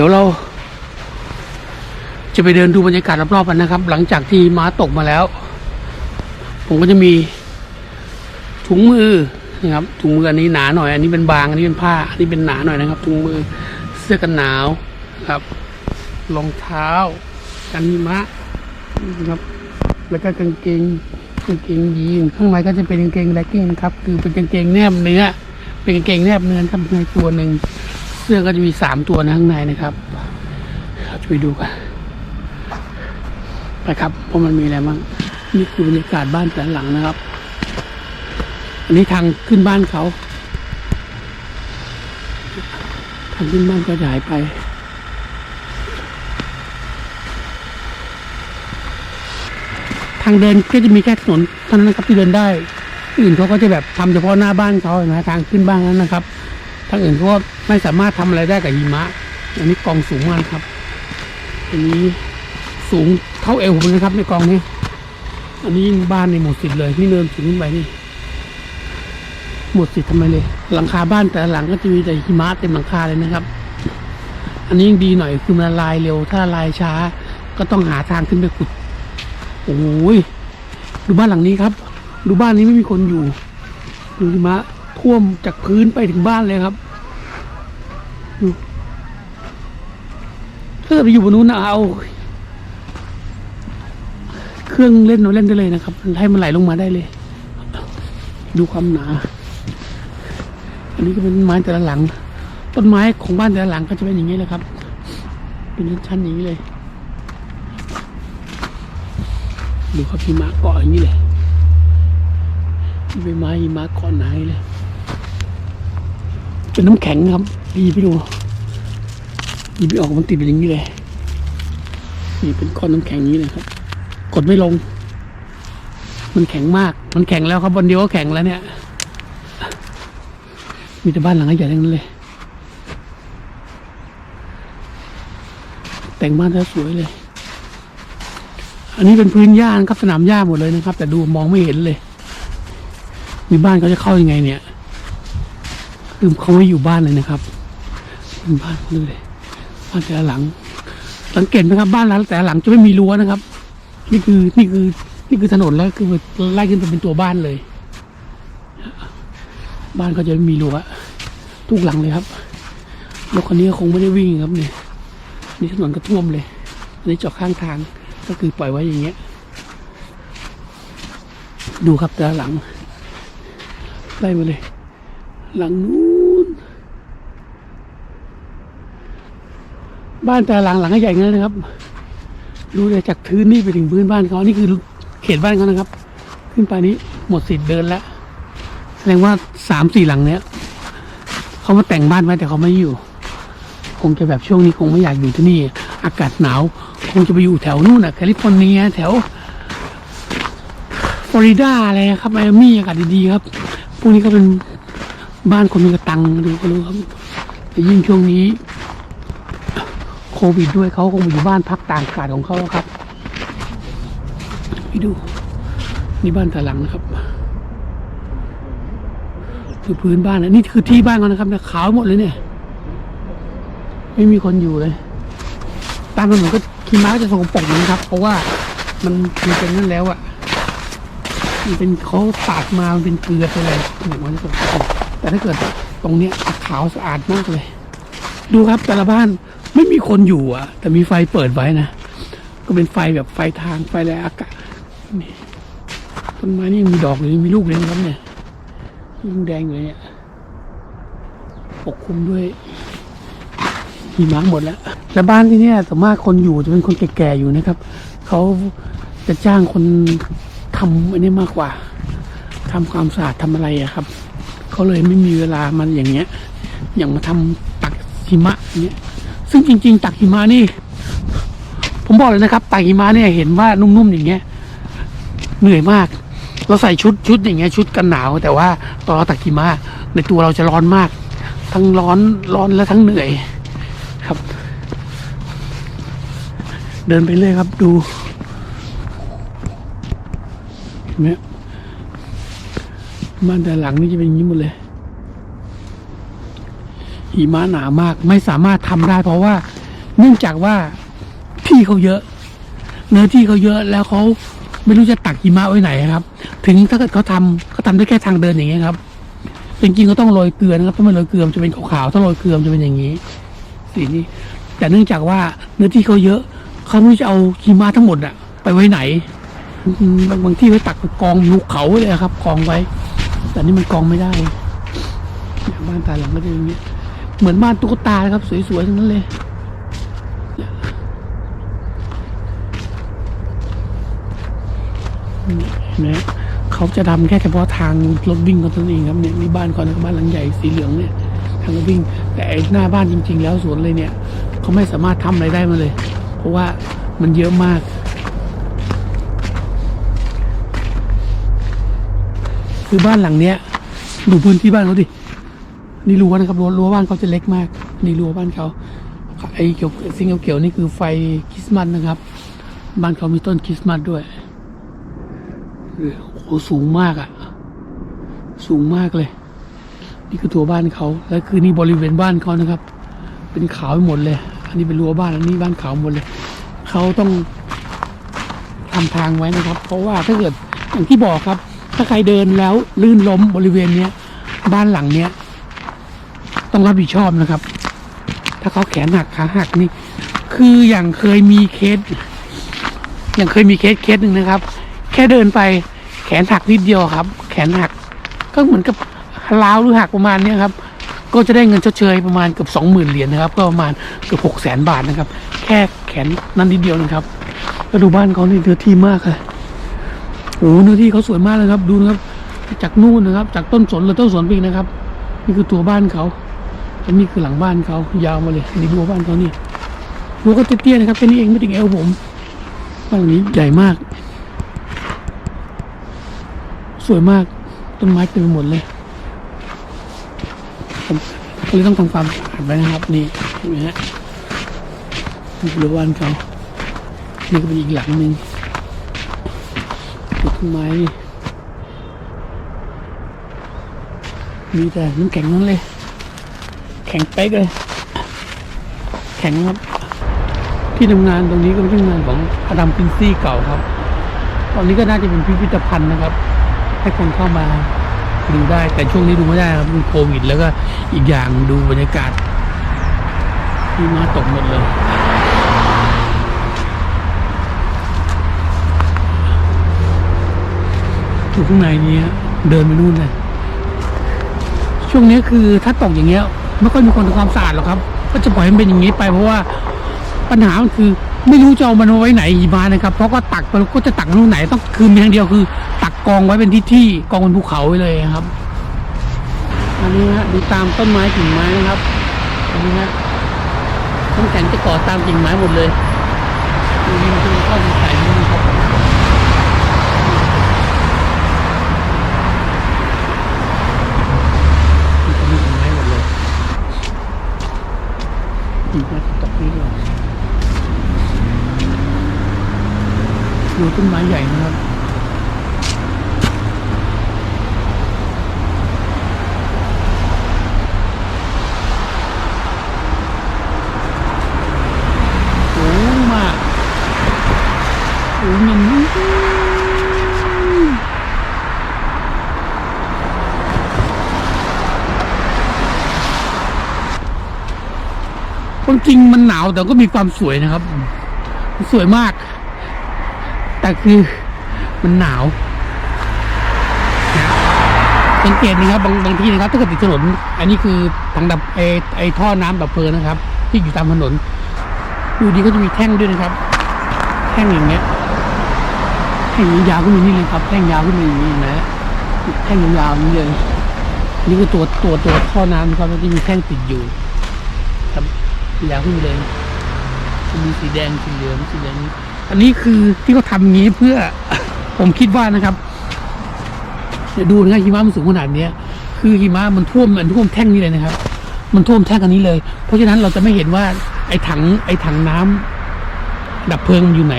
ดี๋ยวเรา จะไปเดินดูบรรยากาศรอบๆกันนะครับ หลังจากที่ม้าตกมาแล้ว ผมก็จะมี ถุงมือนะครับ ถุงมืออันนี้หนาหน่อย อันนี้เป็นบาง อันนี้เป็นผ้า อันนี้เป็นหนาหน่อยนะครับ ถุงมือเสื้อกันหนาวครับรองเท้า กันหิมะนะครับ แล้วก็กางเกงกางเกงยีนข้างในก็จะเป็นกางเกงแล็กกิ้งครับ คือเป็นกางเกงแนบเนื้อ เป็นกางเกงแนบเนื้อครับในตัวหนึ่ง เสื้อก็จะมีสามตัวนะข้างในนะครับเราจะไปดูกันไปครับเพราะมันมีอะไรบ้างนี่คือบรรยากาศบ้านแต่หลังนะครับ อันนี้ทางขึ้นบ้านเขาทางขึ้นบ้านก็จะหายไปทางเดินก็จะมีแค่ถนนเท่านั้นนะครับที่เดินได้อื่นเขาก็จะแบบทำเฉพาะหน้าบ้านเขาเห็นไหมทางขึ้นบ้านนั้นนะครับ ทางอื่นก็ไม่สามารถทำอะไรได้กับหิมะ อันนี้กองสูงมากครับ อันนี้สูงเท่าเอวผมนะครับในกองนี้ อันนี้บ้านในหมดสิทธิ์เลยนี่เนินสูงขึ้นไปนี่หมดสิทธิ์ทำไมเลย หลังคาบ้านแต่หลังก็จะมีแต่หิมะเต็มหลังคาเลยนะครับ อันนี้ยังดีหน่อยคือมันละลายเร็ว ถ้าละลายช้า ก็ต้องหาทางขึ้นไปขุด โอ้ยดูบ้านหลังนี้ครับ ดูบ้านนี้ไม่มีคนอยู่ดูหิมะ ท่วมจากพื้นไปถึงบ้านเลยครับถ้าเกิดไปอยู่บนนู้นนะเอา เครื่องเล่นเราเล่นได้เลยนะครับ ให้มันไหลลงมาได้เลย ดูความหนา อันนี้ก็เป็นไม้แต่ละหลัง ต้นไม้ของบ้านแต่ละหลังก็จะเป็นอย่างนี้แหละครับ เป็นชั้นๆอย่างนี้เลย ดูครับหิมะเกาะอย่างนี้เลยใบไม้หิมะเกาะหนาเลย เป็นน้ำแข็งนะครับดีไปดูดีไปออกมันติดเป็นอย่างนี้เลย นี่เป็นก้อนน้ำแข็งนี้เลยครับ กดไม่ลง มันแข็งมาก มันแข็งแล้วครับวันเดียวก็แข็งแล้วเนี่ย มีแต่บ้านหลังใหญ่ทั้งนั้นเลย แต่งบ้านแล้วสวยเลย อันนี้เป็นพื้นหญ้านะครับสนามหญ้าหมดเลยนะครับ แต่ดูมองไม่เห็นเลย มีบ้านเขาจะเข้ายังไงเนี่ย คือเขาไม่อยู่บ้านเลยนะครับเป็นบ้านเขาเลยบ้านแต่ละหลัง สังเกตไหมครับบ้านหลังแต่ละหลังจะไม่มีรั้วนะครับ นี่คือนี่คือนี่คือถนนแล้วคือไล่ขึ้นไปเป็นตัวบ้านเลย บ้านเขาจะไม่มีรั้วทุกหลังเลยครับรถคันนี้คงไม่ได้วิ่งครับเนี่ยนี่ถนนก็ท่วมเลยอันนี้จอดข้างทางก็คือปล่อยไว้อย่างเงี้ย ดูครับแต่ละหลังไล่มาเลย หลังนู้น บ้านแต่หลังหลังใหญ่ๆงั้นนะครับ ดูเลยจากพื้นนี่ไปถึงพื้นบ้านเขานี่คือเขตบ้านเขานะครับ ขึ้นไปนี้หมดสิทธิ์เดินแล้ว แสดงว่าสามสี่หลังเนี้ยเขามาแต่งบ้านไว้แต่เขาไม่อยู่ คงจะแบบช่วงนี้คงไม่อยากอยู่ที่นี่ อากาศหนาว คงจะไปอยู่แถวนู่นอะแคลิฟอร์เนียแถวฟลอริดาอะไรครับไมอามี่อากาศดีๆครับ พวกนี้ก็เป็น บ้านคนมีกระตังดูก็รู้ครับแต่ยิ่งช่วงนี้ โควิดด้วยเขาคงมาอยู่บ้านพักต่างอากาศของเขาครับไปดูนี่บ้านแต่หลังนะครับคือพื้นบ้านนะนี่คือที่บ้านเขานะครับเนี่ยขาวหมดเลยเนี่ย ไม่มีคนอยู่เลย ตามถนนก็ขี้ม้าจะสกปรกอยนะครับ เพราะว่ามันมันเป็นนั่นแล้วอะ่ะมันเป็นเขาตากมามันเป็นเกลือไปเลยเนี่ยมันจะสกปรก แต่ถ้าเกิดตรงเนี้ยขาวสะอาดมากเลย ดูครับแต่ละบ้านไม่มีคนอยู่อะ แต่มีไฟเปิดไว้นะ ก็เป็นไฟแบบไฟทางไฟแรงอากาศนี่ต้นไม้นี่ยังมีดอกเลยมีลูกเลยนะครับเนี่ยยังแดงอยู่เลยเนี่ยปกคลุมด้วยหิมะหมดแล้วแต่บ้านที่เนี่ยส่วนมากคนอยู่จะเป็นคนแก่ๆอยู่นะครับเขาจะจ้างคนทำอันนี้มากกว่าทำความสะอาดทำอะไรอะครับ เขาเลยไม่มีเวลามันอย่างเงี้ย อย่างมาทำตักหิมะเนี้ยซึ่งจริง ๆ ตักหิมะนี่ ผมบอกเลยนะครับตักหิมะเนี่ยเห็นว่านุ่มๆอย่างเงี้ย เหนื่อยมาก เราใส่ชุดชุดอย่างเงี้ยชุดกันหนาว แต่ว่าตอนเราตักหิมะในตัวเราจะร้อนมาก ทั้งร้อนร้อนและทั้งเหนื่อยครับ เดินไปเรื่อยครับดูเห็นไหม บ้านแต่หลังนี่จะเป็นอย่างนี้หมดเลยหิมะหนามากไม่สามารถทำได้ เพราะว่า เนื่องจากว่าที่เขาเยอะ เนื้อที่เขาเยอะแล้วเขาไม่รู้จะตักหิมะไว้ไหนครับ ถึงถ้าเกิดเขาทำเขาทำได้แค่ทางเดินอย่างเงี้ยครับจริงๆก็ต้องโรยเกลือนะครับถ้าไม่โรยเกลือมันจะเป็นขาวๆถ้าโรยเกลือมันจะเป็นอย่างนี้ สีนี้ แต่เนื่องจากว่าเนื้อที่เขาเยอะเขาไม่รู้จะเอาหิมะทั้งหมดอะไปไว้ไหนบางที่ไว้ตักกองภูเขาเลยครับ กองไว้ แต่นี่มันกองไม่ได้บ้านตาหลังก็จะอย่างนี้เหมือนบ้านตุ๊กตาเลยครับ สวยๆทั้งนั้นเลยเนี่ยเห็นไหมเขาจะทำแค่เฉพาะทางรถวิ่งเขาเท่านั้นเองครับเนี่ยนี่บ้านเขานะครับบ้านหลังใหญ่สีเหลืองเนี่ยทางรถวิ่ง แต่หน้าบ้านจริง ๆ แล้วสวนเลยเนี่ยเขาไม่สามารถทำอะไรได้มาเลย เพราะว่ามันเยอะมาก คือบ้านหลังเนี้ยดูพื้นที่บ้านเขาดินี่รั้วนะครับรั้วรั้วบ้านเขาจะเล็กมาก นี่รั้วบ้านเขาไอ้เขียวสิ่งเขียวนี่คือไฟคริสต์มาสนะครับ บ้านเขามีต้นคริสต์มาสด้วยโอ้สูงมากอะ่ะ สูงมากเลย นี่คือตัวบ้านเขาแล้วคือนี่บริเวณบ้านเขานะครับ เป็นขาวไปหมดเลย อันนี้เป็นรั้วบ้านอันนี้บ้านขาวหมดเลยเขาต้องทำทางไว้นะครับ เพราะว่าถ้าเกิดอย่างที่บอกครับ ถ้าใครเดินแล้วลื่นล้มบริเวณเนี้ยบ้านหลังเนี้ย ต้องรับผิดชอบนะครับ ถ้าเขาแขนหักขาหักนี่ คืออย่างเคยมีเคส อย่างเคยมีเคสเคสหนึ่งนะครับ แค่เดินไปแขนหักนิดเดียวครับ แขนหัก ก็เหมือนกับล้าวหรือหักประมาณเนี้ยครับ ก็จะได้เงินชดเชยประมาณเกือบสองหมื่นเหรียญนะครับ ก็ประมาณเกือบหกแสนบาทนะครับ แค่แขนนั้นนิดเดียวนะครับแล้วดูบ้านเขานี่เนื้อที่มากเลย โอ้โหเนื้อที่เขาสวยมากเลยครับ ดูนะครับ จากนู่นนะครับ จากต้นสนหรือต้นสนปีกนะครับ นี่คือตัวบ้านเขาและนี่คือหลังบ้านเขายาวมาเลยนี่รั้วบ้านเขานี่รั้วก็เตี้ยๆนะครับแค่นี้เองไม่ถึงเอวผมบ้านหลังนี้ใหญ่มาก สวยมากต้นไม้เต็มไปหมดเลยผมก็เลยต้องทำความสะอาดไว้นะครับ นี่เห็นไหมฮะนี่คือรั้วบ้านเขานี่ก็เป็นอีกหลังหนึ่ง ต้นไม มีแต่น้ำแข็งนั้นเลย แข็งเป๊กเลย แข็งครับ ที่ทำงานตรงนี้ก็เป็นที่ทำงานของอดัมพินซี่เก่าครับ ตอนนี้ก็น่าจะเป็นพิพิธภัณฑ์นะครับ ให้คนเข้ามาดูได้ แต่ช่วงนี้ดูไม่ได้ครับมันโควิด แล้วก็อีกอย่างดูบรรยากาศที่มาตกหมดเลย อยู่ข้างในนี้เดินไปนู่นเลยช่วงนี้คือถ้าตกอย่างเงี้ยไม่ค่อยมีคนทำความสะอาดหรอกครับ ก็จะปล่อยมันเป็นอย่างนี้ไปเพราะว่าปัญหามันคือไม่รู้จะเอามันไว้ไหนหิมะนะครับ เพราะก็ตักไปก็จะตักตรงไหนต้องคือมีทางเดียวคือ ตักกองไว้เป็นที่ที่กองบนภูเขาไว้เลยครับ อันนี้ฮะดูตามต้นไม้กิ่งไม้นะครับอันนี้ฮะต้นแข็งจะก่อตามกิ่งไม้หมดเลยดูนี่มันคือข้อสงสัยนี่ครับ มันจะมีต้นไม้หมดเลยอีกมาตกนี่เลย ดูต้นไม้ใหญ่นะครับสูงมากสูงอย่างนี้ ความจริงมันหนาวแต่ก็มีความสวยนะครับ สวยมาก แต่คือมันหนาวสังเกตนะครับบางบางทีนะครับถ้าเกิดติดถนน อันนี้คือถังดับไอไอท่อน้ำดับเพลิงนะครับ ที่อยู่ตามถนนดูดีก็จะมีแท่งด้วยนะครับ แท่งอย่างเงี้ยแท่งยาวขึ้นมานี่เลยครับ แท่งยาวขึ้นมาอย่างนี้นะแท่งยาวนี่เลยนี่คือตัวตัวตัวท่อน้ำนะครับที่มีแท่งติดอยู่ ยาวขึ้นมาเลยจะมีสีแดงสีเหลืองสีแดงนี้ อันนี้คือที่เขาทำงนี้เพื่อ ผมคิดว่านะครับเดี๋ยวดูนะครับหิมะมันสูงขนาดเนี้ย คือหิมะมันท่วมมันท่วมแท่งนี้เลยนะครับ มันท่วมแท่งอันนี้เลย เพราะฉะนั้นเราจะไม่เห็นว่าไอ้ถังไอ้ถังน้ำดับเพลิงอยู่ไหน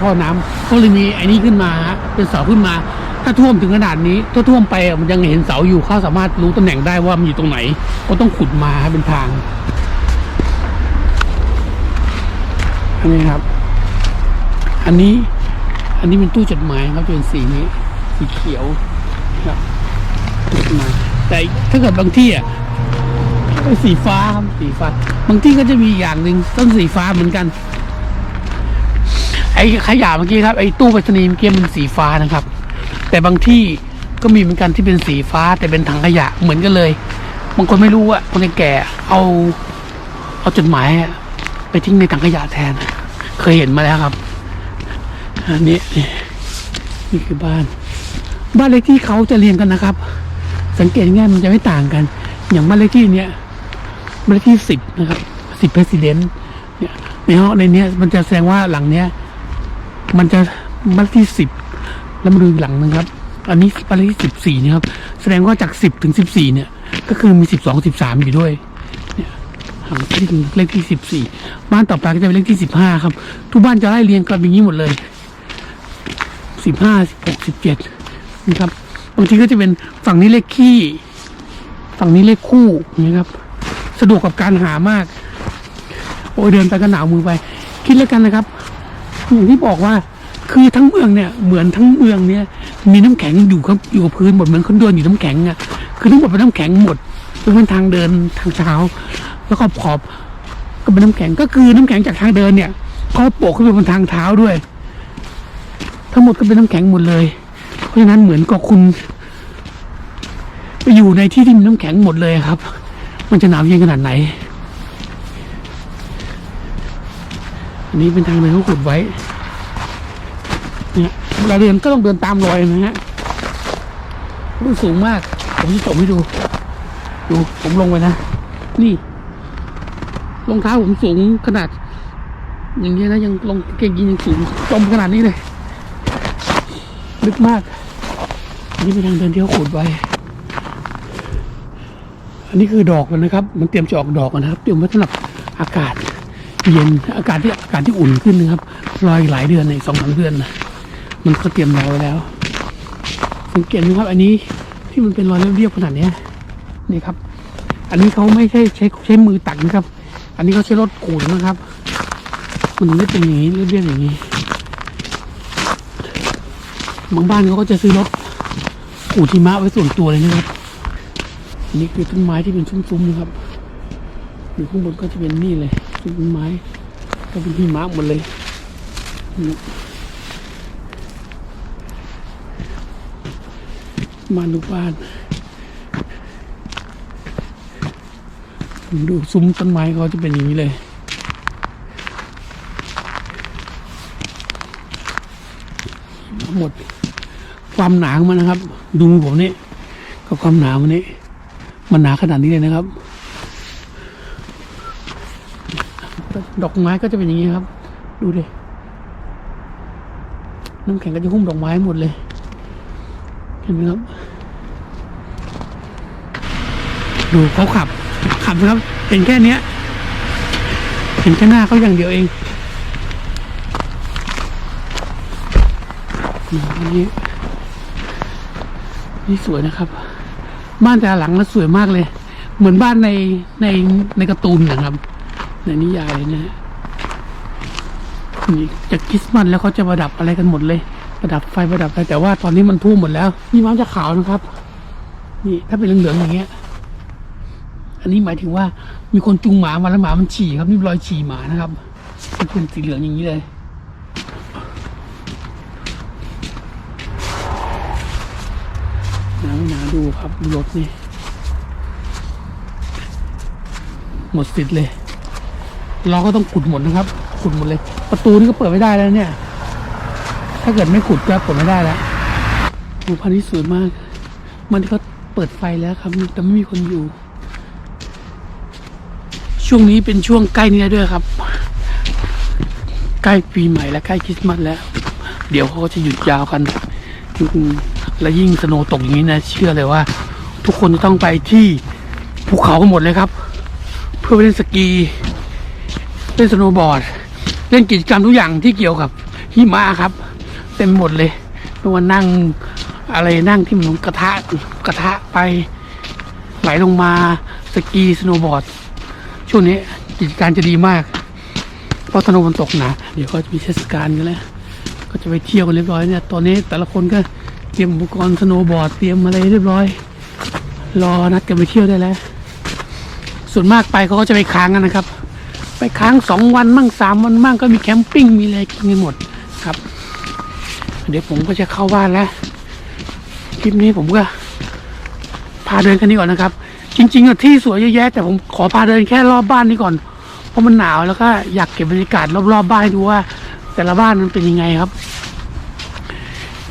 ท่อน้ำก็เลยมีไอ้นี้ขึ้นมาฮะเป็นเสาขึ้นมา ถ้าท่วมถึงขนาดนี้ถ้าท่วมไปมันยังเห็นเสาอยู่เขาสามารถรู้ตำแหน่งได้ว่ามันอยู่ตรงไหน ก็ต้องขุดมาให้เป็นทาง อันนี้ครับ อันนี้ อันนี้เป็นตู้จดหมายครับเป็นสีนี้ สีเขียวครับตู้จดหมายแต่ถ้าเกิดบางที่อะสีฟ้าครับสีฟ้า บางที่ก็จะมีอย่างหนึ่งต้นสีฟ้าเหมือนกัน ไอ้ขยะเมื่อกี้ครับไอ้ตู้ไปรษณีย์เมื่อกี้มันสีฟ้านะครับ แต่บางที่ก็มีเหมือนกันที่เป็นสีฟ้า แต่เป็นถังขยะเหมือนกันเลยบางคนไม่รู้อะคนแก่เอา เอาจดหมายไปทิ้งในถังขยะแทน เคยเห็นมาแล้วครับ อันนี้นี่นี่คือบ้าน บ้านเลขที่เขาจะเรียงกันนะครับ สังเกตง่ายมันจะไม่ต่างกัน อย่างบ้านเลขที่เนี้ยบ้านเลขที่สิบนะครับสิบเพรสิเดนเนี่ยในห้องในเนี้ยมันจะแสดงว่าหลังเนี้ยมันจะบ้านเลขที่สิบแล้วมาดูหลังนึงครับ อันนี้บ้านเลขที่สิบสี่นะครับ แสดงว่าจากสิบถึงสิบสี่เนี่ย ก็คือมีสิบสองสิบสามอยู่ด้วย หลังที่ถึงเลขที่สิบสี่บ้านต่อไปก็จะเป็นเลขที่สิบห้าครับ ทุกบ้านจะไล่เรียงกันอย่างนี้หมดเลยสิบห้าสิบหกสิบเจ็ดนะครับบางทีก็จะเป็นฝั่งนี้เลขขี้ ฝั่งนี้เลขคู่นะครับ สะดวกกับการหามาก โอ้ยเดินไปก็หนาวมือไป คิดแล้วกันนะครับอย่างที่บอกว่าคือทั้งเมืองเนี่ยเหมือนทั้งเมืองเนี่ย มีน้ำแข็งอยู่ครับอยู่กับพื้นหมดเหมือนคนเดินอยู่น้ำแข็งอะคือทั้งหมดเป็นน้ำแข็งหมดเป็นทางเดินทางเท้า แล้วก็ขอบก็เป็นน้ำแข็งก็คือน้ำแข็งจากทางเดินเนี่ยก็โปะขึ้นไปบนทางเท้าด้วย ทั้งหมดก็เป็นน้ำแข็งหมดเลย เพราะฉะนั้นเหมือนกับคุณ ไปอยู่ในที่ที่มีน้ำแข็งหมดเลยครับ มันจะหนาวเย็นขนาดไหน อันนี้เป็นทางเดินเขาขุดไว้เนี่ยเวลาเดินก็ต้องเดินตามรอยนะฮะมันสูงมาก ผมจะจบให้ดู ดู ผมลงไปนะ นี่ รองเท้าผมสูงขนาด อย่างเงี้ยนะยังลงเก่งยินยังสูงจมขนาดนี้เลยลึกมากอันนี้เป็นทางเดินที่เขาขุดไว้ อันนี้คือดอกมันนะครับ มันเตรียมจะออกดอกนะครับ เตรียมไว้สำหรับอากาศเย็นอากาศที่อากาศที่อุ่นขึ้นนะครับรออีกหลายเดือนในสองสามเดือนนะมันก็เตรียมรอไว้แล้ว สังเกตไหมครับ อันนี้ที่มันเป็นรอยเรียบๆขนาดเนี้ยนี่ครับ อันนี้เขาไม่ใช่ใช้ใช้มือตักนะครับ อันนี้เขาใช้รถขูดนะครับ มันได้เป็นอย่างนี้เรียบๆอย่างนี้บางบ้านเขาก็จะซื้อรถขูดหิมะไว้ส่วนตัวเลยนะครับอันนี้คือต้นไม้ที่เป็นซุ้มๆนะครับอยู่ข้างบนก็จะเป็นนี่เลยต้นไม้ก็เป็นหิมะหมดเลยมาดูบ้าน ดูซุ้มต้นไม้เขาจะเป็นอย่างนี้เลย หมดความหนาของมันนะครับ ดูผมนี่กับความหนามันนี่มันหนาขนาดนี้เลยนะครับ ดอกไม้ก็จะเป็นอย่างนี้ครับ ดูดิน้ำแข็งก็จะหุ้มดอกไม้หมดเลย เห็นไหมครับ ดูเขาขับ ขับนะครับ เห็นแค่เนี้ย เห็นแค่หน้าเขาอย่างเดียวเองนนี้นี่สวยนะครับ บ้านแต่หลังแล้วสวยมากเลย เหมือนบ้านในในในการ์ตูนนะครับ ในนิยายเลยนะฮะนี่จะคริสต์มาสแล้วเขาจะประดับอะไรกันหมดเลย ประดับไฟประดับอะไรแต่ว่าตอนนี้มันทุ่มหมดแล้ว นี่ม้าจะขาวนะครับ นี่ถ้าเป็นเหลืองๆอย่างเงี้ย อันนี้หมายถึงว่ามีคนจูงหมามาแล้วหมามันฉี่ครับนี่รอยฉี่หมานะครับเป็นสีเหลืองอย่างนี้เลยหนาไม่หนาดูครับรถนี่หมดสิทธิ์เลย เราก็ต้องขุดหมดนะครับ ขุดหมดเลย ประตูนี่ก็เปิดไม่ได้แล้วเนี่ย ถ้าเกิดไม่ขุดก็เปิดไม่ได้แล้วหมู่พันธุ์นี้สวยมาก มันที่เขาเปิดไฟแล้วครับ แต่ไม่มีคนอยู่ ช่วงนี้เป็นช่วงใกล้นี้แล้วด้วยครับ ใกล้ปีใหม่และใกล้คริสต์มาสแล้ว เดี๋ยวเขาก็จะหยุดยาวกันและยิ่งสโนตกอย่างนี้นะ เชื่อเลยว่า ทุกคนจะต้องไปที่ภูเขาหมดเลยครับ เพื่อไปเล่นสกีเล่นสโนบอร์ด เล่นกิจกรรมทุกอย่างที่เกี่ยวกับหิมะครับ เต็มหมดเลยไม่ว่านั่งอะไรนั่งที่มันกระทะกระทะไปไหลลงมาสกีสโนบอร์ด ช่วงนี้กิจการจะดีมากผราะถนนมันตกหนาเดี๋ยวก็จะมีเทศกาลกันแล้ว ก็จะไปเที่ยวกันเรียบร้อยเนี่ย ตอนนี้แต่ละคนก็เตรียมอุปกรณ์สโนว์บอร์ดเตรียมอะไรเรียบร้อย รอนัดกันไปเที่ยวได้แล้ว ส่วนมากไปเขาก็จะไปค้างกันนะครับ ไปค้างสองวันมั่งสามวันมั่งก็มีแคมปิ้งมีอะไรกินกันหมดครับ เดี๋ยวผมก็จะเข้าบ้านแล้ว คลิปนี้ผมก็พาเดินแค่นี้ก่อนนะครับ จริงๆอะที่สวยเยอะแยะแต่ผมขอพาเดินแค่รอบบ้านนี้ก่อน เพราะมันหนาวแล้วก็อยากเก็บบรรยากาศรอบๆบ้านให้ดูว่า แต่ละบ้านมันเป็นยังไงครับ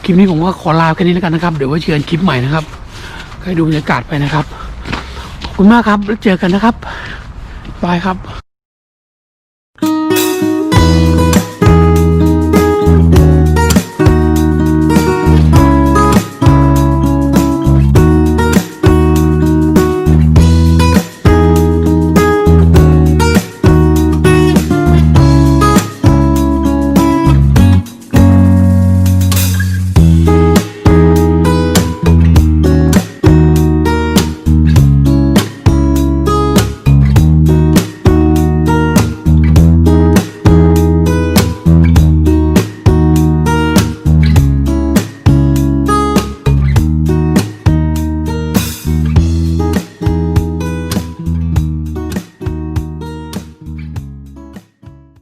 คลิปนี้ผมก็ขอลาแค่นี้แล้วกันนะครับ เดี๋ยวไว้เจอกันคลิปใหม่นะครับให้ดูบรรยากาศไปนะครับ ขอบคุณมากครับแล้วเจอกันนะครับบายครับ